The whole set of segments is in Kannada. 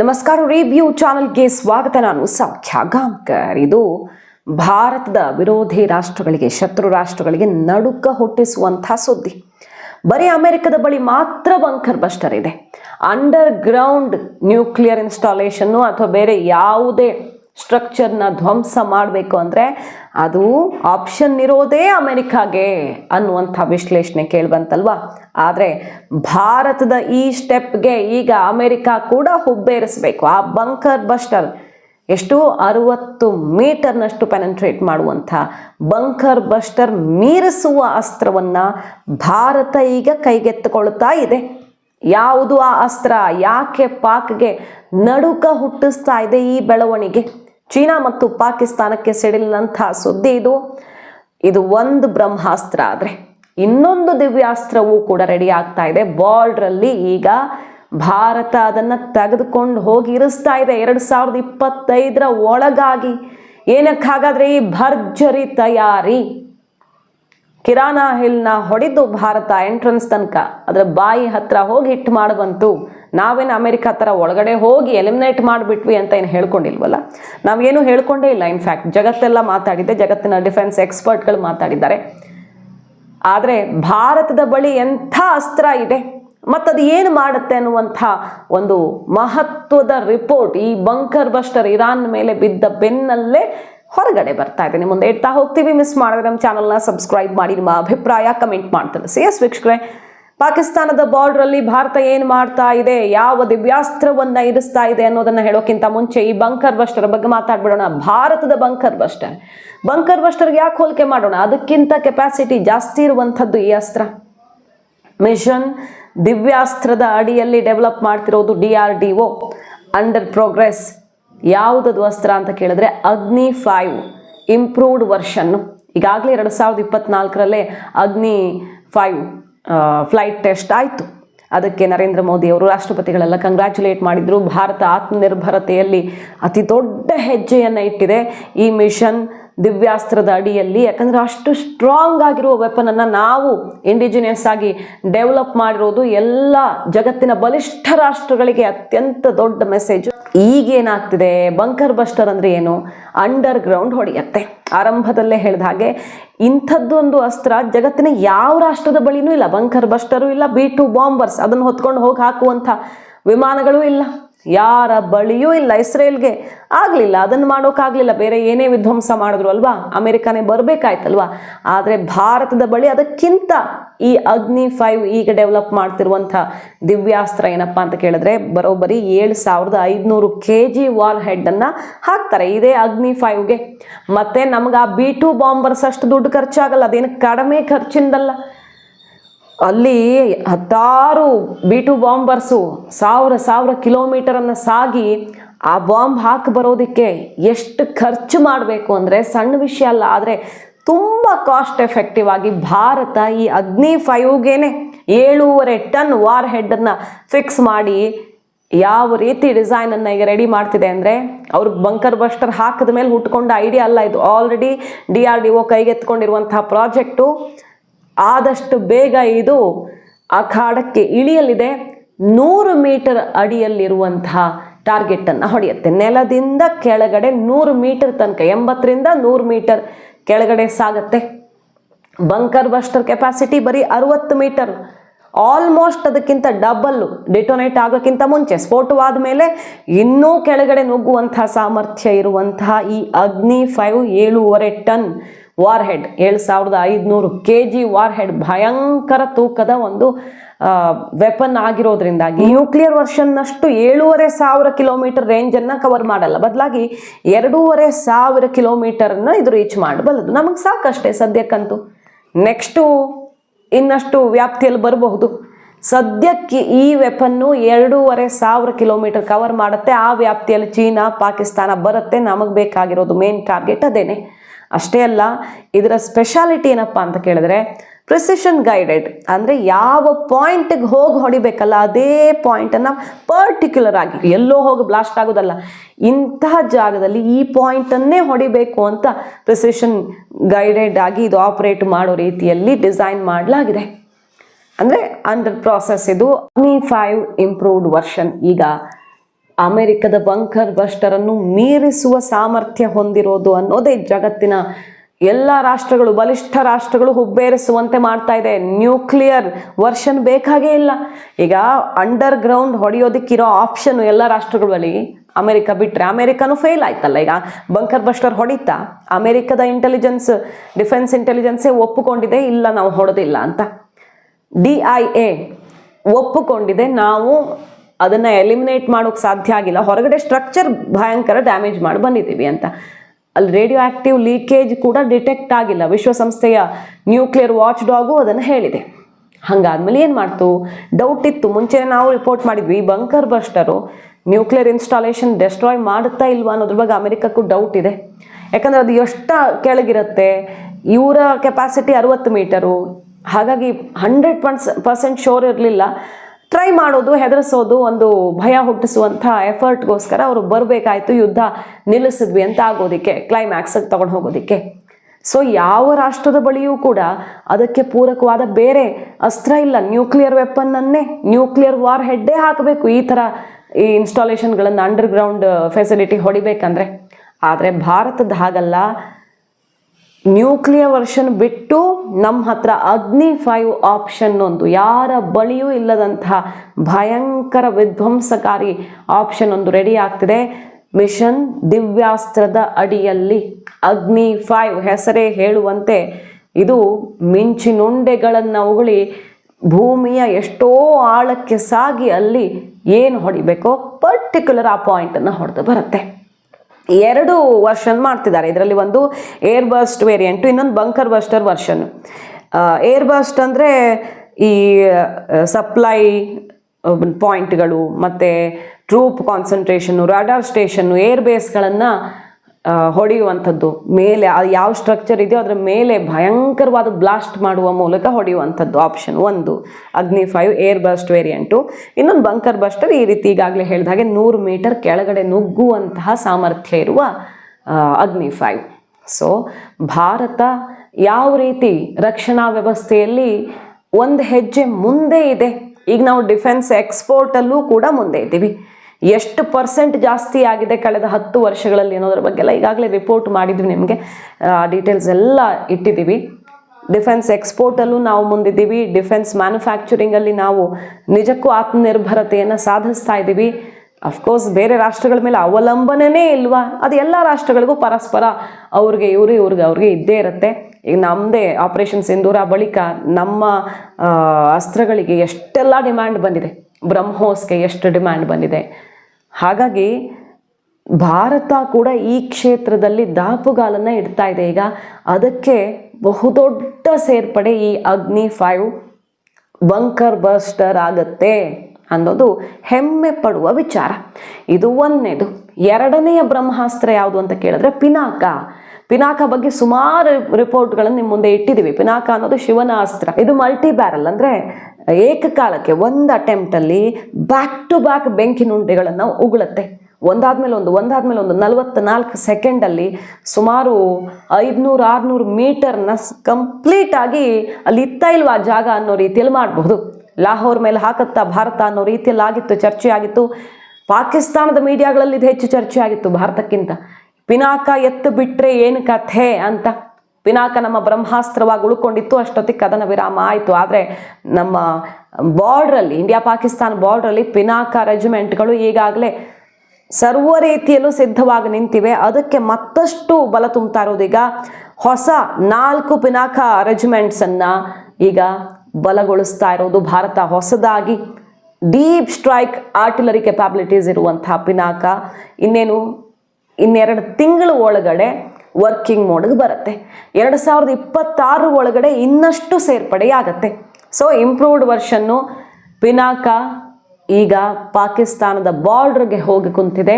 ನಮಸ್ಕಾರ ರಿವ್ಯೂ ಚಾನಲ್ಗೆ ಸ್ವಾಗತ. ನಾನು ಸೌಖ್ಯ ಗಾಂಕರ್ ಇದು ಭಾರತದ ವಿರೋಧಿ ರಾಷ್ಟ್ರಗಳಿಗೆ, ಶತ್ರು ರಾಷ್ಟ್ರಗಳಿಗೆ ನಡುಕ ಹುಟ್ಟಿಸುವಂಥ ಸುದ್ದಿ. ಬರೀ ಅಮೆರಿಕದ ಬಳಿ ಮಾತ್ರ ಬಂಕರ್ ಬಸ್ಟರ್ ಇದೆ. ಅಂಡರ್ ಗ್ರೌಂಡ್ ನ್ಯೂಕ್ಲಿಯರ್ ಇನ್ಸ್ಟಾಲೇಷನ್ನು ಅಥವಾ ಬೇರೆ ಯಾವುದೇ ಸ್ಟ್ರಕ್ಚರ್ನ ಧ್ವಂಸ ಮಾಡಬೇಕು ಅಂದರೆ ಅದು ಆಪ್ಷನ್ ಇರೋದೇ ಅಮೆರಿಕಾಗೆ ಅನ್ನುವಂಥ ವಿಶ್ಲೇಷಣೆ ಕೇಳಿಬಂತಲ್ವಾ? ಆದರೆ ಭಾರತದ ಈ ಸ್ಟೆಪ್ಗೆ ಈಗ ಅಮೆರಿಕ ಕೂಡ ಹುಬ್ಬೇರಿಸಬೇಕು. ಆ ಬಂಕರ್ ಬಸ್ಟರ್ ಎಷ್ಟು? ಅರುವತ್ತು ಮೀಟರ್ನಷ್ಟು ಪೆನೆಂಟ್ರೇಟ್ ಮಾಡುವಂಥ ಬಂಕರ್ ಬಸ್ಟರ್ ಮೀರಿಸುವ ಅಸ್ತ್ರವನ್ನು ಭಾರತ ಈಗ ಕೈಗೆತ್ತಿಕೊಳ್ತಾ ಇದೆ. ಯಾವುದು ಆ ಅಸ್ತ್ರ? ಯಾಕೆ ಪಾಕ್ಗೆ ನಡುಕ ಹುಟ್ಟಿಸ್ತಾ ಇದೆ ಈ ಬೆಳವಣಿಗೆ? ಚೀನಾ ಮತ್ತು ಪಾಕಿಸ್ತಾನಕ್ಕೆ ಸಿಡಿಲಿನಂತಹ ಸುದ್ದಿ ಇದು. ಇದು ಒಂದು ಬ್ರಹ್ಮಾಸ್ತ್ರ ಆದರೆ ಇನ್ನೊಂದು ದಿವ್ಯಾಸ್ತ್ರವೂ ಕೂಡ ರೆಡಿ ಆಗ್ತಾ ಇದೆ. ಬಾರ್ಡ್ರಲ್ಲಿ ಈಗ ಭಾರತ ಅದನ್ನು ತೆಗೆದುಕೊಂಡು ಹೋಗಿ ಇರಿಸ್ತಾ ಇದೆ. ಎರಡು ಸಾವಿರದ ಇಪ್ಪತ್ತೈದರ ಒಳಗಾಗಿ. ಏನಕ್ಕೆ ಹಾಗಾದ್ರೆ ಈ ಭರ್ಜರಿ ತಯಾರಿ. ಕಿರಾನಾ ಹಿಲ್ನ ಹೊಡೆದು ಭಾರತ ಎಂಟ್ರನ್ಸ್ ತನಕ ಅದರ ಬಾಯಿ ಹತ್ರ ಹೋಗಿ ಹಿಟ್ ಮಾಡಬಂತು ನಾವೇನು ಅಮೆರಿಕ ಥರ ಒಳಗಡೆ ಹೋಗಿ ಎಲಿಮಿನೇಟ್ ಮಾಡಿಬಿಟ್ವಿ ಅಂತ ಏನು ಹೇಳ್ಕೊಂಡಿಲ್ವಲ್ಲ? ನಾವೇನು ಹೇಳ್ಕೊಂಡೇ ಇಲ್ಲ ಇನ್ಫ್ಯಾಕ್ಟ್ ಜಗತ್ತೆಲ್ಲ ಮಾತಾಡಿದೆ ಜಗತ್ತಿನ ಡಿಫೆನ್ಸ್ ಎಕ್ಸ್ಪರ್ಟ್ಗಳು ಮಾತಾಡಿದ್ದಾರೆ. ಆದರೆ ಭಾರತದ ಬಳಿ ಎಂಥ ಅಸ್ತ್ರ ಇದೆ? ಮತ್ತದು ಏನು ಮಾಡುತ್ತೆ ಅನ್ನುವಂಥ ಒಂದು ಮಹತ್ವದ ರಿಪೋರ್ಟ್ ಈ ಬಂಕರ್ ಬಸ್ಟರ್ ಇರಾನ್ ಮೇಲೆ ಬಿದ್ದ ಬೆನ್ನಲ್ಲೇ ಹೊರಗಡೆ ಬರ್ತಾ ಇದೆ. ನಿಮ್ಮ ಮುಂದೆ ಇಡ್ತಾ ಹೋಗ್ತೀವಿ. ಮಿಸ್ ಮಾಡಿದ್ರೆ ನಮ್ಮ ಚಾನಲ್ನ ಸಬ್ಸ್ಕ್ರೈಬ್ ಮಾಡಿ. ನಿಮ್ಮ ಅಭಿಪ್ರಾಯ ಕಮೆಂಟ್ ಮಾಡ್ತಾರೆ ಸಿ ಎಸ್ ವೀಕ್ಷಕರೇ, ಪಾಕಿಸ್ತಾನದ ಬಾರ್ಡ್ರಲ್ಲಿ ಭಾರತ ಏನು ಮಾಡ್ತಾ ಇದೆ? ಯಾವ ದಿವ್ಯಾಸ್ತ್ರವನ್ನ ಇರಿಸ್ತಾ ಇದೆ ಅನ್ನೋದನ್ನ ಹೇಳೋಕ್ಕಿಂತ ಮುಂಚೆ ಈ ಬಂಕರ್ ಬಸ್ಟರ್ ಬಗ್ಗೆ ಮಾತಾಡ್ಬಿಡೋಣ. ಭಾರತದ ಬಂಕರ್ ಬಸ್ಟರ್ ಬಂಕರ್ ಬಸ್ಟರ್ಗೆ ಯಾಕೆ ಹೋಲಿಕೆ ಮಾಡೋಣ? ಅದಕ್ಕಿಂತ ಕೆಪಾಸಿಟಿ ಜಾಸ್ತಿ ಇರುವಂಥದ್ದು ಈ ಅಸ್ತ್ರ. ಮಿಷನ್ ದಿವ್ಯಾಸ್ತ್ರದ ಅಡಿಯಲ್ಲಿ ಡೆವಲಪ್ ಮಾಡ್ತಿರೋದು D R D under progress ಯಾವುದದು ಅಸ್ತ್ರ ಅಂತ ಕೇಳಿದ್ರೆ ಅಗ್ನಿ ಫೈವ್ ಇಂಪ್ರೂವ್ಡ್ ವರ್ಷನ್ನು ಈಗಾಗಲೇ ಎರಡು ಸಾವಿರದ ಇಪ್ಪತ್ನಾಲ್ಕರಲ್ಲೇ ಅಗ್ನಿ ಫೈವ್ ಫ್ಲೈಟ್ ಟೆಸ್ಟ್ ಆಯಿತು. ಅದಕ್ಕೆ ನರೇಂದ್ರ ಮೋದಿ ಅವರು ರಾಷ್ಟ್ರಪತಿಗಳೆಲ್ಲ ಕಂಗ್ರ್ಯಾಚುಲೇಟ್ ಮಾಡಿದರು. ಭಾರತ ಆತ್ಮನಿರ್ಭರತೆಯಲ್ಲಿ ಅತಿ ದೊಡ್ಡ ಹೆಜ್ಜೆಯನ್ನು ಇಟ್ಟಿದೆ. ಈ ಮಿಷನ್ ದಿವ್ಯಾಸ್ತ್ರದ ಅಡಿಯಲ್ಲಿ. ಯಾಕಂದರೆ ಅಷ್ಟು ಸ್ಟ್ರಾಂಗ್ ಆಗಿರುವ ವೆಪನನ್ನು ನಾವು ಇಂಡಿಜಿನಿಯಸ್ ಆಗಿ ಡೆವಲಪ್ ಮಾಡಿರೋದು ಎಲ್ಲ ಜಗತ್ತಿನ ಬಲಿಷ್ಠ ರಾಷ್ಟ್ರಗಳಿಗೆ ಅತ್ಯಂತ ದೊಡ್ಡ ಮೆಸೇಜ್ ಈಗೇನಾಗ್ತಿದೆ? ಬಂಕರ್ ಬಸ್ಟರ್ ಅಂದರೆ ಏನು? ಅಂಡರ್ ಗ್ರೌಂಡ್ ಹೊಡೆಯತ್ತೆ. ಆರಂಭದಲ್ಲೇ ಹೇಳಿದ ಹಾಗೆ, ಇಂಥದ್ದೊಂದು ಅಸ್ತ್ರ ಜಗತ್ತಿನ ಯಾವ ರಾಷ್ಟ್ರದ ಬಳಿನೂ ಇಲ್ಲ. ಬಂಕರ್ ಬಸ್ಟರು ಇಲ್ಲ ಬಿ ಟು ಬಾಂಬರ್ಸ್ ಅದನ್ನು ಹೊತ್ಕೊಂಡು ಹೋಗಿ ಹಾಕುವಂಥ ವಿಮಾನಗಳೂ ಇಲ್ಲ. ಯಾರ ಬಳಿಯೂ ಇಲ್ಲ, ಇಸ್ರೇಲ್ಗೆ ಆಗಲಿಲ್ಲ, ಅದನ್ನು ಮಾಡೋಕ್ಕಾಗಲಿಲ್ಲ, ಬೇರೆ ಏನೇ ವಿಧ್ವಂಸ ಮಾಡಿದ್ರು ಅಲ್ವಾ? ಅಮೆರಿಕನೇ ಬರಬೇಕಾಯ್ತಲ್ವಾ? ಆದರೆ ಭಾರತದ ಬಳಿ ಅದಕ್ಕಿಂತ ಈ ಅಗ್ನಿ ಫೈವ್ ಈಗ ಡೆವಲಪ್ ಮಾಡ್ತಿರುವಂಥ ದಿವ್ಯಾಸ್ತ್ರ ಏನಪ್ಪ ಅಂತ ಕೇಳಿದ್ರೆ, ಬರೋಬ್ಬರಿ ಏಳು ಸಾವಿರದ ಐದುನೂರು ಕೆ ಜಿ ವಾರ್ ಹೆಡ್ಡನ್ನು ಹಾಕ್ತಾರೆ, ಇದೇ ಅಗ್ನಿ ಫೈವ್ಗೆ ಮತ್ತು ನಮ್ಗೆ ಆ ಬಿ ಟು ಬಾಂಬರ್ಸ್ ಅಷ್ಟು ದುಡ್ಡು ಖರ್ಚಾಗಲ್ಲ, ಅದೇನು ಕಡಿಮೆ ಖರ್ಚಿಂದಲ್ಲ. ಅಲ್ಲಿ ಹತ್ತಾರು ಬಿ ಟು ಬಾಂಬರ್ಸು ಸಾವಿರ ಸಾವಿರ ಕಿಲೋಮೀಟರನ್ನು ಸಾಗಿ ಆ ಬಾಂಬ್ ಹಾಕಿ ಬರೋದಕ್ಕೆ ಎಷ್ಟು ಖರ್ಚು ಮಾಡಬೇಕು ಅಂದರೆ ಸಣ್ಣ ವಿಷಯ ಅಲ್ಲ, ಆದರೆ ತುಂಬ ಕಾಸ್ಟ್ ಎಫೆಕ್ಟಿವ್ ಆಗಿ ಭಾರತ ಈ ಅಗ್ನಿ ಫೈವ್ಗೇನೆ ಏಳೂವರೆ ಟನ್ ವಾರ್ ಹೆಡ್ಡನ್ನು ಫಿಕ್ಸ್ ಮಾಡಿ ಯಾವ ರೀತಿ ಡಿಸೈನನ್ನು ಈಗ ರೆಡಿ ಮಾಡ್ತಿದೆ ಅಂದರೆ ಅವ್ರಿಗೆ ಬಂಕರ್ ಬಸ್ಟರ್ ಹಾಕಿದ ಮೇಲೆ ಹುಟ್ಕೊಂಡ ಐಡಿಯಾ ಅಲ್ಲ ಇದು. Already D R D O ಕೈಗೆತ್ಕೊಂಡಿರುವಂತಹ project ಆದಷ್ಟು ಬೇಗ ಇದು ಅಖಾಡಕ್ಕೆ ಇಳಿಯಲಿದೆ. ನೂರು ಮೀಟರ್ ಅಡಿಯಲ್ಲಿರುವಂತಹ ಟಾರ್ಗೆಟನ್ನು ಹೊಡೆಯುತ್ತೆ. ನೆಲದಿಂದ ಕೆಳಗಡೆ ನೂರು ಮೀಟರ್ ತನಕ, ಎಂಬತ್ತರಿಂದ ನೂರು ಮೀಟರ್ ಕೆಳಗಡೆ ಸಾಗತ್ತೆ. ಬಂಕರ್ ಬಸ್ಟರ್ ಕೆಪಾಸಿಟಿ ಬರೀ ಅರುವತ್ತು ಮೀಟರ್. ಆಲ್ಮೋಸ್ಟ್ ಅದಕ್ಕಿಂತ ಡಬಲ್ಲು ಡಿಟೊನೇಟ್ ಆಗೋಕ್ಕಿಂತ ಮುಂಚೆ. ಸ್ಫೋಟವಾದ ಮೇಲೆ ಇನ್ನೂ ಕೆಳಗಡೆ ನುಗ್ಗುವಂತಹ ಸಾಮರ್ಥ್ಯ ಇರುವಂತಹ ಈ ಅಗ್ನಿ ಫೈವ್ ಏಳೂವರೆ ಟನ್ ವಾರ್ ಹೆಡ್ ಏಳು ಸಾವಿರದ ಐದುನೂರು ಕೆ ಜಿ ವಾರ್ ಹೆಡ್ ಭಯಂಕರ ತೂಕದ ಒಂದು ವೆಪನ್ ಆಗಿರೋದ್ರಿಂದಾಗಿ ನ್ಯೂಕ್ಲಿಯರ್ ವರ್ಷನ್ನಷ್ಟು ಏಳೂವರೆ ಸಾವಿರ ಕಿಲೋಮೀಟರ್ ರೇಂಜನ್ನು ಕವರ್ ಮಾಡಲ್ಲ. ಬದಲಾಗಿ ಎರಡೂವರೆ ಸಾವಿರ ಕಿಲೋಮೀಟರನ್ನು ಇದು ರೀಚ್ ಮಾಡಬಲ್ಲದು. ನಮಗೆ ಸಾಕಷ್ಟೇ ಸದ್ಯಕ್ಕಂತೂ. ನೆಕ್ಸ್ಟು ಇನ್ನಷ್ಟು ವ್ಯಾಪ್ತಿಯಲ್ಲಿ ಬರಬಹುದು. ಸದ್ಯಕ್ಕೆ ಈ ವೆಪನ್ನು ಎರಡೂವರೆ ಸಾವಿರ ಕಿಲೋಮೀಟರ್ ಕವರ್ ಮಾಡುತ್ತೆ. ಆ ವ್ಯಾಪ್ತಿಯಲ್ಲಿ ಚೀನಾ, ಪಾಕಿಸ್ತಾನ ಬರುತ್ತೆ. ನಮಗೆ ಬೇಕಾಗಿರೋದು ಮೇನ್ ಟಾರ್ಗೆಟ್ ಅದೇನೆ. ಅಷ್ಟೇ ಅಲ್ಲ, ಇದರ ಸ್ಪೆಷಾಲಿಟಿ ಏನಪ್ಪ ಅಂತ ಕೇಳಿದ್ರೆ ಪ್ರಿಸಿಷನ್ ಗೈಡೆಡ್ ಅಂದರೆ ಯಾವ ಪಾಯಿಂಟಿಗೆ ಹೋಗಿ ಹೊಡಿಬೇಕಲ್ಲ, ಅದೇ ಪಾಯಿಂಟನ್ನು ಪರ್ಟಿಕ್ಯುಲರ್ ಆಗಿ, ಎಲ್ಲೋ ಹೋಗಿ ಬ್ಲಾಸ್ಟ್ ಆಗೋದಲ್ಲ, ಇಂತಹ ಜಾಗದಲ್ಲಿ ಈ ಪಾಯಿಂಟನ್ನೇ ಹೊಡಿಬೇಕು ಅಂತ ಪ್ರಿಸಿಷನ್ ಗೈಡೆಡ್ ಆಗಿ ಇದು ಆಪರೇಟ್ ಮಾಡೋ ರೀತಿಯಲ್ಲಿ ಡಿಸೈನ್ ಮಾಡಲಾಗಿದೆ. ಅಂದರೆ ಅಂಡರ್ ಪ್ರಾಸೆಸ್ ಇದು ಫೈವ್ ಇಂಪ್ರೂವ್ಡ್ ವರ್ಷನ್ ಈಗ ಅಮೆರಿಕದ ಬಂಕರ್ ಬಸ್ಟರ್ ಅನ್ನು ಮೀರಿಸುವ ಸಾಮರ್ಥ್ಯ ಹೊಂದಿರೋದು ಅನ್ನೋದೇ ಜಗತ್ತಿನ ಎಲ್ಲ ರಾಷ್ಟ್ರಗಳು, ಬಲಿಷ್ಠ ರಾಷ್ಟ್ರಗಳು ಹುಬ್ಬೇರಿಸುವಂತೆ ಮಾಡ್ತಾ ಇದೆ. ನ್ಯೂಕ್ಲಿಯರ್ ವರ್ಷನ್ ಬೇಕಾಗೇ ಇಲ್ಲ. ಈಗ ಅಂಡರ್ ಗ್ರೌಂಡ್ ಹೊಡೆಯೋದಕ್ಕಿರೋ ಆಪ್ಷನ್ ಎಲ್ಲ ರಾಷ್ಟ್ರಗಳಲ್ಲಿ ಅಮೆರಿಕ ಬಿಟ್ಟರೆ ಅಮೆರಿಕನೂ ಫೇಲ್ ಆಯ್ತಲ್ಲ. ಈಗ ಬಂಕರ್ ಬಸ್ಟರ್ ಹೊಡಿತಾ ಅಮೆರಿಕದ ಇಂಟೆಲಿಜೆನ್ಸ್ ಡಿಫೆನ್ಸ್ ಇಂಟೆಲಿಜೆನ್ಸೇ ಒಪ್ಪಿಕೊಂಡಿದೆ, ಇಲ್ಲ ನಾವು ಹೊಡೆದಿಲ್ಲ ಅಂತ. ಡಿ ಐ ಎ ಒಪ್ಪಿಕೊಂಡಿದೆ. ನಾವು ಅದನ್ನ ಎಲಿಮಿನೇಟ್ ಮಾಡೋಕೆ ಸಾಧ್ಯ ಆಗಿಲ್ಲ. ಹೊರಗಡೆ ಸ್ಟ್ರಕ್ಚರ್ ಭಯಂಕರ ಡ್ಯಾಮೇಜ್ ಮಾಡಿ ಬಂದಿದ್ದೀವಿ ಅಂತ. ಅಲ್ಲಿ ರೇಡಿಯೋ ಆಕ್ಟಿವ್ ಲೀಕೇಜ್ ಕೂಡ ಡಿಟೆಕ್ಟ್ ಆಗಿಲ್ಲ. ವಿಶ್ವಸಂಸ್ಥೆಯ ನ್ಯೂಕ್ಲಿಯರ್ ವಾಚ್ ಡಾಗು ಅದನ್ನು ಹೇಳಿದೆ. ಹಂಗಾದ್ಮೇಲೆ ಏನು ಮಾಡ್ತು? ಡೌಟ್ ಇತ್ತು. ಮುಂಚೆ ನಾವು ರಿಪೋರ್ಟ್ ಮಾಡಿದ್ವಿ bunker buster nuclear installation destroy ಮಾಡುತ್ತಾ ಇಲ್ವಾ ಅನ್ನೋದ್ರ ಬಗ್ಗೆ ಅಮೆರಿಕಕ್ಕೂ ಡೌಟ್ ಇದೆ. ಯಾಕಂದರೆ ಅದು ಎಷ್ಟು ಕೆಳಗಿರುತ್ತೆ? ಇವರ ಕೆಪಾಸಿಟಿ ಅರುವತ್ತು ಮೀಟರು ಹಾಗಾಗಿ ಹಂಡ್ರೆಡ್ ಪರ್ಸ್ ಪರ್ಸೆಂಟ್ ಶೋರ್ ಇರಲಿಲ್ಲ. ಟ್ರೈ ಮಾಡೋದು, ಹೆದರಿಸೋದು ಒಂದು ಭಯ ಹುಟ್ಟಿಸುವಂಥ ಎಫರ್ಟ್ಗೋಸ್ಕರ ಅವರು ಬರಬೇಕಾಯ್ತು ಯುದ್ಧ ನಿಲ್ಲಿಸಿದ್ವಿ ಅಂತ ಆಗೋದಕ್ಕೆ ಕ್ಲೈಮ್ಯಾಕ್ಸಿಗೆ ತಗೊಂಡು ಹೋಗೋದಕ್ಕೆ. ಸೊ ಯಾವ ರಾಷ್ಟ್ರದ ಬಳಿಯೂ ಕೂಡ ಅದಕ್ಕೆ ಪೂರಕವಾದ ಬೇರೆ ಅಸ್ತ್ರ ಇಲ್ಲ. ನ್ಯೂಕ್ಲಿಯರ್ ವೆಪನ್ನನ್ನೇ ನ್ಯೂಕ್ಲಿಯರ್ ವಾರ್ ಹೆಡ್ಡೇ ಹಾಕಬೇಕು ಈ ಥರ ಈ ಇನ್ಸ್ಟಾಲೇಷನ್ಗಳನ್ನು ಅಂಡರ್ಗ್ರೌಂಡ್ ಫೆಸಿಲಿಟಿ ಹೊಡಿಬೇಕಂದ್ರೆ. ಆದರೆ ಭಾರತದ ಹಾಗಲ್ಲ. ನ್ಯೂಕ್ಲಿಯರ್ ವರ್ಷನ್ ಬಿಟ್ಟು ನಮ್ಮ ಹತ್ರ ಅಗ್ನಿ ಫೈವ್ ಆಪ್ಷನ್ ಒಂದು. ಯಾರ ಬಳಿಯೂ ಇಲ್ಲದಂತಹ ಭಯಂಕರ ವಿಧ್ವಂಸಕಾರಿ ಆಪ್ಷನ್ ಒಂದು ರೆಡಿ ಆಗ್ತಿದೆ. ಮಿಷನ್ ದಿವ್ಯಾಸ್ತ್ರದ ಅಡಿಯಲ್ಲಿ ಅಗ್ನಿ ಫೈವ್ ಹೆಸರೇ ಹೇಳುವಂತೆ ಇದು ಮಿಂಚಿನುಂಡೆಗಳನ್ನು ಉಗುಳಿ ಭೂಮಿಯ ಎಷ್ಟೋ ಆಳಕ್ಕೆ ಸಾಗಿ ಅಲ್ಲಿ ಏನು ಹೊಡಿಬೇಕೋ ಪರ್ಟಿಕ್ಯುಲರ್ ಆ ಪಾಯಿಂಟನ್ನು ಹೊಡೆದು ಬರುತ್ತೆ. ಎರಡು ವರ್ಷನ್ ಮಾಡ್ತಿದ್ದಾರೆ. ಇದರಲ್ಲಿ ಒಂದು ಏರ್ ಬಸ್ಟ್ ವೇರಿಯಂಟು ಇನ್ನೊಂದು bunker buster version air burst ಅಂದರೆ ಈ ಸಪ್ಲೈ ಪಾಯಿಂಟ್ಗಳು ಮತ್ತು ಟ್ರೂಪ್ ಕಾನ್ಸಂಟ್ರೇಷನ್ನು ರಾಡಾರ್ ಸ್ಟೇಷನ್ನು ಏರ್ ಬೇಸ್ಗಳನ್ನು ಹೊಡೆಯುವಂಥದ್ದು. ಮೇಲೆ ಯಾವ ಸ್ಟ್ರಕ್ಚರ್ ಇದೆಯೋ ಅದರ ಮೇಲೆ ಭಯಂಕರವಾದ ಬ್ಲಾಸ್ಟ್ ಮಾಡುವ ಮೂಲಕ ಹೊಡೆಯುವಂಥದ್ದು. ಆಪ್ಷನ್ ಒಂದು Agni five air burst variant ಇನ್ನೊಂದು ಬಂಕರ್ ಬಸ್ಟರ್ ಈ ರೀತಿ ಈಗಾಗಲೇ ಹೇಳಿದ ಹಾಗೆ ನೂರು ಮೀಟರ್ ಕೆಳಗಡೆ ನುಗ್ಗುವಂತಹ ಸಾಮರ್ಥ್ಯ ಇರುವ ಅಗ್ನಿ ಫೈವ್ ಸೊ ಭಾರತ ಯಾವ ರೀತಿ ರಕ್ಷಣಾ ವ್ಯವಸ್ಥೆಯಲ್ಲಿ ಒಂದು ಹೆಜ್ಜೆ ಮುಂದೆ ಇದೆ. ಈಗ ನಾವು ಡಿಫೆನ್ಸ್ ಎಕ್ಸ್ಪೋರ್ಟಲ್ಲೂ ಕೂಡ ಮುಂದೆ ಇದ್ದೀವಿ. ಎಷ್ಟು ಪರ್ಸೆಂಟ್ ಜಾಸ್ತಿ ಆಗಿದೆ ಕಳೆದ ಹತ್ತು ವರ್ಷಗಳಲ್ಲಿ ಅನ್ನೋದ್ರ ಬಗ್ಗೆ ಎಲ್ಲ ಈಗಾಗಲೇ ರಿಪೋರ್ಟ್ ಮಾಡಿದ್ವಿ ನಿಮಗೆ. ಡೀಟೇಲ್ಸ್ ಎಲ್ಲ ಇಟ್ಟಿದ್ದೀವಿ. ಡಿಫೆನ್ಸ್ ಎಕ್ಸ್ಪೋರ್ಟಲ್ಲೂ ನಾವು ಮುಂದಿದ್ದೀವಿ. ಡಿಫೆನ್ಸ್ ಮ್ಯಾನುಫ್ಯಾಕ್ಚರಿಂಗಲ್ಲಿ ನಾವು ನಿಜಕ್ಕೂ ಆತ್ಮನಿರ್ಭರತೆಯನ್ನು ಸಾಧಿಸ್ತಾ ಇದ್ದೀವಿ. ಅಫ್ಕೋರ್ಸ್ ಬೇರೆ ರಾಷ್ಟ್ರಗಳ ಮೇಲೆ ಅವಲಂಬನೆಯೇ ಇಲ್ವಾ? ಅದು ಎಲ್ಲ ರಾಷ್ಟ್ರಗಳಿಗೂ ಪರಸ್ಪರ ಅವ್ರಿಗೆ ಇವರು, ಇವ್ರಿಗೆ ಅವ್ರಿಗೆ ಇದ್ದೇ ಇರುತ್ತೆ. ಈಗ ನಮ್ಮದೇ ಆಪರೇಷನ್ ಸಿಂಧೂರ ಬಳಿಕ ನಮ್ಮ ಅಸ್ತ್ರಗಳಿಗೆ ಎಷ್ಟೆಲ್ಲ ಡಿಮ್ಯಾಂಡ್ ಬಂದಿದೆ. ಬ್ರಹ್ಮೋಸ್ಗೆ ಎಷ್ಟು ಡಿಮ್ಯಾಂಡ್ ಬಂದಿದೆ. ಹಾಗಾಗಿ ಭಾರತ ಕೂಡ ಈ ಕ್ಷೇತ್ರದಲ್ಲಿ ದಾಪುಗಾಲನ್ನು ಇಡ್ತಾ ಇದೆ. ಈಗ ಅದಕ್ಕೆ ಬಹುದೊಡ್ಡ ಸೇರ್ಪಡೆ ಈ ಅಗ್ನಿ ಫೈವ್ ಬಂಕರ್ ಬಸ್ಟರ್ ಆಗತ್ತೆ ಅನ್ನೋದು ಹೆಮ್ಮೆ ಪಡುವ ವಿಚಾರ. ಇದು ಒಂದನೇದು ಎರಡನೆಯ ಬ್ರಹ್ಮಾಸ್ತ್ರ ಯಾವುದು ಅಂತ ಕೇಳಿದ್ರೆ ಪಿನಾಕ. ಪಿನಾಕ ಬಗ್ಗೆ ಸುಮಾರು ರಿಪೋರ್ಟ್ಗಳನ್ನು ನಿಮ್ಮ ಮುಂದೆ ಇಟ್ಟಿದ್ದೀವಿ. ಪಿನಾಕ ಅನ್ನೋದು ಶಿವನ ಅಸ್ತ್ರ. ಇದು ಮಲ್ಟಿ ಬ್ಯಾರಲ್ ಅಂದರೆ ಏಕಕಾಲಕ್ಕೆ ಒಂದು ಅಟೆಂಪ್ಟಲ್ಲಿ ಬ್ಯಾಕ್ ಟು ಬ್ಯಾಕ್ ಬೆಂಕಿನುಂಡೆಗಳನ್ನು ಉಗುಳುತ್ತೆ. ಒಂದಾದ್ಮೇಲೆ ಒಂದು ಒಂದಾದ್ಮೇಲೆ ಒಂದು ನಲವತ್ನಾಲ್ಕು ಸೆಕೆಂಡಲ್ಲಿ ಸುಮಾರು ಐದುನೂರು, ಆರುನೂರು ಮೀಟರ್ನ ಕಂಪ್ಲೀಟ್ ಆಗಿ ಅಲ್ಲಿ ಇತ್ತ ಇಲ್ವಾ ಜಾಗ ಅನ್ನೋ ರೀತಿಯಲ್ಲಿ ಮಾಡಬಹುದು ಲಾಹೋರ್ ಮೇಲೆ ಹಾಕುತ್ತಾ ಭಾರತ ಅನ್ನೋ ರೀತಿಯಲ್ಲಿ ಆಗಿತ್ತು ಚರ್ಚೆ ಆಗಿತ್ತು ಪಾಕಿಸ್ತಾನದ ಮೀಡಿಯಾಗಳಲ್ಲಿ ಇದು ಹೆಚ್ಚು ಚರ್ಚೆ ಆಗಿತ್ತು ಭಾರತಕ್ಕಿಂತ. ಪಿನಾಕ ಎತ್ತು ಬಿಟ್ಟರೆ ಏನು ಕಥೆ ಅಂತ. ಪಿನಾಕ ನಮ್ಮ ಬ್ರಹ್ಮಾಸ್ತ್ರವಾಗಿ ಉಳ್ಕೊಂಡಿತ್ತು, ಅಷ್ಟೊತ್ತಿಗೆ ಕದನ ವಿರಾಮ ಆಯಿತು. ಆದರೆ ನಮ್ಮ ಬಾರ್ಡ್ರಲ್ಲಿ ಇಂಡಿಯಾ ಪಾಕಿಸ್ತಾನ ಬಾರ್ಡ್ರಲ್ಲಿ ಪಿನಾಕ ರೆಜಿಮೆಂಟ್ಗಳು ಈಗಾಗಲೇ ಸರ್ವ ರೀತಿಯಲ್ಲೂ ಸಿದ್ಧವಾಗಿ ನಿಂತಿವೆ. ಅದಕ್ಕೆ ಮತ್ತಷ್ಟು ಬಲ ತುಂಬ್ತಾ ಇರೋದೀಗ ಹೊಸ ನಾಲ್ಕು ಪಿನಾಕ ರೆಜಿಮೆಂಟ್ಸನ್ನು ಈಗ ಬಲಗೊಳಿಸ್ತಾ ಇರೋದು. ಭಾರತ ಹೊಸದಾಗಿ ಡೀಪ್ ಸ್ಟ್ರೈಕ್ ಆರ್ಟಿಲರಿ ಕೆಪಾಬಿಲಿಟೀಸ್ ಇರುವಂತಹ ಪಿನಾಕ. ಇನ್ನೇನು, ಇನ್ನೆರಡು ತಿಂಗಳ ಒಳಗಡೆ ವರ್ಕಿಂಗ್ ಮೋಡ್ಗೆ ಬರುತ್ತೆ. ಎರಡು ಸಾವಿರದ ಇಪ್ಪತ್ತಾರು ಒಳಗಡೆ ಇನ್ನಷ್ಟು ಸೇರ್ಪಡೆಯಾಗತ್ತೆ. ಸೊ ಇಂಪ್ರೂವ್ಡ್ ವರ್ಷನ್ನು ಪಿನಾಕ ಈಗ ಪಾಕಿಸ್ತಾನದ ಬಾರ್ಡ್ರಿಗೆ ಹೋಗಿ ಕುಂತಿದೆ.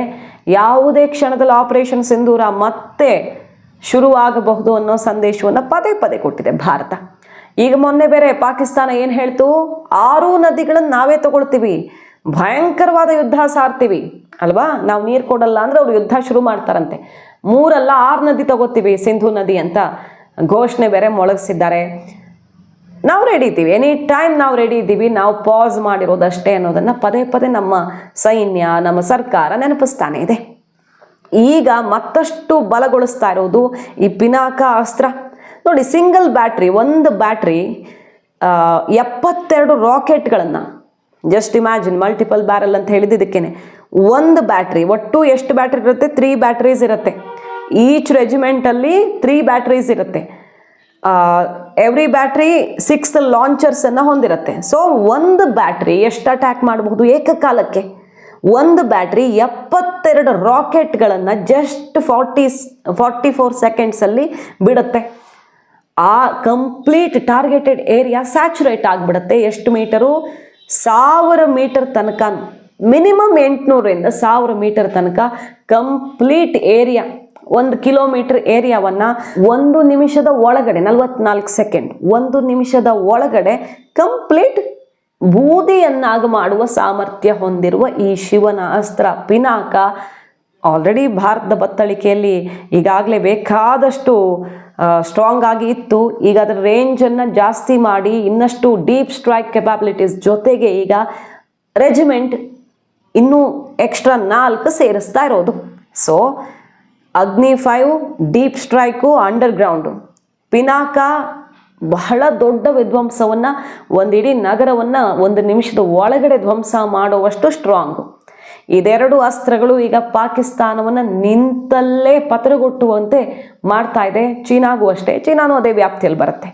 ಯಾವುದೇ ಕ್ಷಣದಲ್ಲಿ ಆಪರೇಷನ್ ಸಿಂಧೂರ ಮತ್ತೆ ಶುರುವಾಗಬಹುದು ಅನ್ನೋ ಸಂದೇಶವನ್ನು ಪದೇ ಪದೇ ಕೊಟ್ಟಿದೆ ಭಾರತ. ಈಗ ಮೊನ್ನೆ ಬೇರೆ ಪಾಕಿಸ್ತಾನ ಏನು ಹೇಳ್ತು? ಆರು ನದಿಗಳನ್ನು ನಾವೇ ತಗೊಳ್ತೀವಿ. ಭಯಂಕರವಾದ ಯುದ್ಧ ಸಾರ್ತೀವಿ. ಅಲ್ವಾ? ನಾವು ನೀರು ಕೊಡಲ್ಲ ಅಂದ್ರೆ ಅವರು ಯುದ್ಧ ಶುರು ಮಾಡ್ತಾರಂತೆ. ಮೂರಲ್ಲ ಆರು ನದಿ ತಗೋತೀವಿ, ಸಿಂಧು ನದಿ ಅಂತ ಘೋಷಣೆ ಬೇರೆ ಮೊಳಗಿಸಿದ್ದಾರೆ. ನಾವು ರೆಡಿ ಇದ್ದೀವಿ. ಎನಿ ಟೈಮ್ ನಾವು ರೆಡಿ ಇದ್ದೀವಿ, ನಾವು ಪಾಸ್ ಮಾಡಿರೋದಷ್ಟೇ ಅನ್ನೋದನ್ನು ಪದೇ ಪದೇ ನಮ್ಮ ಸೈನ್ಯ, ನಮ್ಮ ಸರ್ಕಾರ ನೆನಪಿಸ್ತಾನೆ ಇದೆ. ಈಗ ಮತ್ತಷ್ಟು ಬಲಗೊಳಿಸ್ತಾ ಇರೋದು ಈ ಪಿನಾಕ ಅಸ್ತ್ರ. ನೋಡಿ ಸಿಂಗಲ್ ಬ್ಯಾಟ್ರಿ ಒಂದು ಬ್ಯಾಟ್ರಿ ಎಪ್ಪತ್ತೆರಡು ರಾಕೆಟ್ಗಳನ್ನು ಜಸ್ಟ್ ಇಮ್ಯಾಜಿನ್ ಮಲ್ಟಿಪಲ್ ಬ್ಯಾರಲ್ ಅಂತ ಹೇಳಿದ್ದಕ್ಕೇನೆ ಒಂದು ಬ್ಯಾಟ್ರಿ ಒಟ್ಟು ಎಷ್ಟು ಬ್ಯಾಟ್ರಿ ಇರುತ್ತೆ? ತ್ರೀ ಬ್ಯಾಟ್ರೀಸ್ ಇರುತ್ತೆ. ಈಚ್ ರೆಜಿಮೆಂಟಲ್ಲಿ ತ್ರೀ ಬ್ಯಾಟ್ರೀಸ್ ಇರುತ್ತೆ. ಎವ್ರಿ ಬ್ಯಾಟ್ರಿ ಸಿಕ್ಸ್ ಲಾಂಚರ್ಸನ್ನು ಹೊಂದಿರುತ್ತೆ. ಸೊ ಒಂದು ಬ್ಯಾಟ್ರಿ ಎಷ್ಟು ಅಟ್ಯಾಕ್ ಮಾಡಬಹುದು ಏಕಕಾಲಕ್ಕೆ? ಒಂದು ಬ್ಯಾಟ್ರಿ ಎಪ್ಪತ್ತೆರಡು ರಾಕೆಟ್ಗಳನ್ನು ಜಸ್ಟ್ ಫಾರ್ಟಿ ಫಾರ್ಟಿ ಫೋರ್ ಸೆಕೆಂಡ್ಸಲ್ಲಿ ಬಿಡುತ್ತೆ. ಆ ಕಂಪ್ಲೀಟ್ ಟಾರ್ಗೆಟೆಡ್ ಏರಿಯಾ ಸ್ಯಾಚುರೇಟ್ ಆಗಿಬಿಡುತ್ತೆ. ಎಷ್ಟು ಮೀಟರು? ಸಾವಿರ ಮೀಟರ್ ತನಕ ಮಿನಿಮಮ್ ಎಂಟುನೂರರಿಂದ ಸಾವಿರ ಮೀಟರ್ ತನಕ ಕಂಪ್ಲೀಟ್ ಏರಿಯಾ ಒಂದು ಕಿಲೋಮೀಟರ್ ಏರಿಯಾವನ್ನು ಒಂದು ನಿಮಿಷದ ಒಳಗಡೆ, ನಲವತ್ನಾಲ್ಕು ಸೆಕೆಂಡ್, ಒಂದು ನಿಮಿಷದ ಒಳಗಡೆ ಕಂಪ್ಲೀಟ್ ಬೂದಿಯನ್ನಾಗಿ ಮಾಡುವ ಸಾಮರ್ಥ್ಯ ಹೊಂದಿರುವ ಈ ಶಿವನ ಅಸ್ತ್ರ. ಪಿನಾಕ ಆಲ್ರೆಡಿ ಭಾರತದ ಬತ್ತಳಿಕೆಯಲ್ಲಿ ಈಗಾಗಲೇ ಬೇಕಾದಷ್ಟು ಸ್ಟ್ರಾಂಗ್ ಆಗಿ ಇತ್ತು. ಈಗ ಅದರ ರೇಂಜನ್ನು ಜಾಸ್ತಿ ಮಾಡಿ ಇನ್ನಷ್ಟು ಡೀಪ್ ಸ್ಟ್ರೈಕ್ ಕೆಪಾಬಿಲಿಟೀಸ್ ಜೊತೆಗೆ ಈಗ ರೆಜಿಮೆಂಟ್ ಇನ್ನೂ ಎಕ್ಸ್ಟ್ರಾ ನಾಲ್ಕು ಸೇರಿಸ್ತಾ ಇರೋದು. So Agni five, deep strike underground Pinaka ಬಹಳ ದೊಡ್ಡ ವಿಧ್ವಂಸವನ್ನು, ಒಂದಿಡೀ ನಗರವನ್ನು, ಒಂದು ನಿಮಿಷದ ಒಳಗಡೆ ಧ್ವಂಸ ಮಾಡುವಷ್ಟು ಸ್ಟ್ರಾಂಗು. ಇದೆರಡು ಅಸ್ತ್ರಗಳು ಈಗ ಪಾಕಿಸ್ತಾನವನ್ನು ನಿಂತಲ್ಲೇ ಪತ್ರಗೊಟ್ಟುವಂತೆ ಮಾಡ್ತಾ ಇದೆ. ಚೀನಾಗೂ ಅಷ್ಟೇ. ಚೀನಾನೂ ಅದೇ ವ್ಯಾಪ್ತಿಯಲ್ಲಿ ಬರುತ್ತೆ.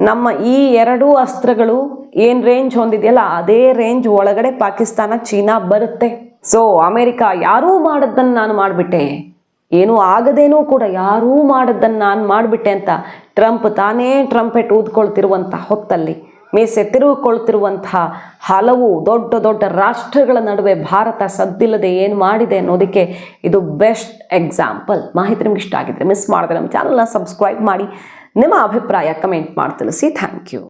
ನಮ್ಮ ಈ ಎರಡೂ ಅಸ್ತ್ರಗಳು ಏನು ರೇಂಜ್ ಹೊಂದಿದೆಯಲ್ಲ, ಅದೇ ರೇಂಜ್ ಒಳಗಡೆ ಪಾಕಿಸ್ತಾನ, ಚೀನಾ ಬರುತ್ತೆ. ಸೊ ಅಮೇರಿಕಾ ಯಾರೂ ಮಾಡದ್ದನ್ನು ನಾನು ಮಾಡಿಬಿಟ್ಟೆ. ಏನೂ ಆಗದೇನೂ ಕೂಡ ಯಾರೂ ಮಾಡದ್ದನ್ನು ನಾನು ಮಾಡಿಬಿಟ್ಟೆ ಅಂತ ಟ್ರಂಪ್ ತಾನೇ ಟ್ರಂಪೆಟ್ ಊದ್ಕೊಳ್ತಿರುವಂಥ ಹೊತ್ತಲ್ಲಿ, ಮೀಸೆ ತಿರುಗಿಕೊಳ್ತಿರುವಂತಹ ಹಲವು ದೊಡ್ಡ ದೊಡ್ಡ ರಾಷ್ಟ್ರಗಳ ನಡುವೆ ಭಾರತ ಸದ್ದಿಲ್ಲದೆ ಏನು ಮಾಡಿದೆ ಅನ್ನೋದಕ್ಕೆ ಇದು ಬೆಸ್ಟ್ ಎಕ್ಸಾಂಪಲ್. ಮಾಹಿತಿ ನಿಮ್ಗೆ ಇಷ್ಟ ಆಗಿದ್ರೆ ಮಿಸ್ ಮಾಡಿದ್ರೆ ನಮ್ಮ ಚಾನಲ್ನ ಸಬ್ಸ್ಕ್ರೈಬ್ ಮಾಡಿ, ನಿಮ್ಮ ಅಭಿಪ್ರಾಯ ಕಮೆಂಟ್ ಮಾಡಿ ತಿಳಿಸಿ ಥ್ಯಾಂಕ್ ಯು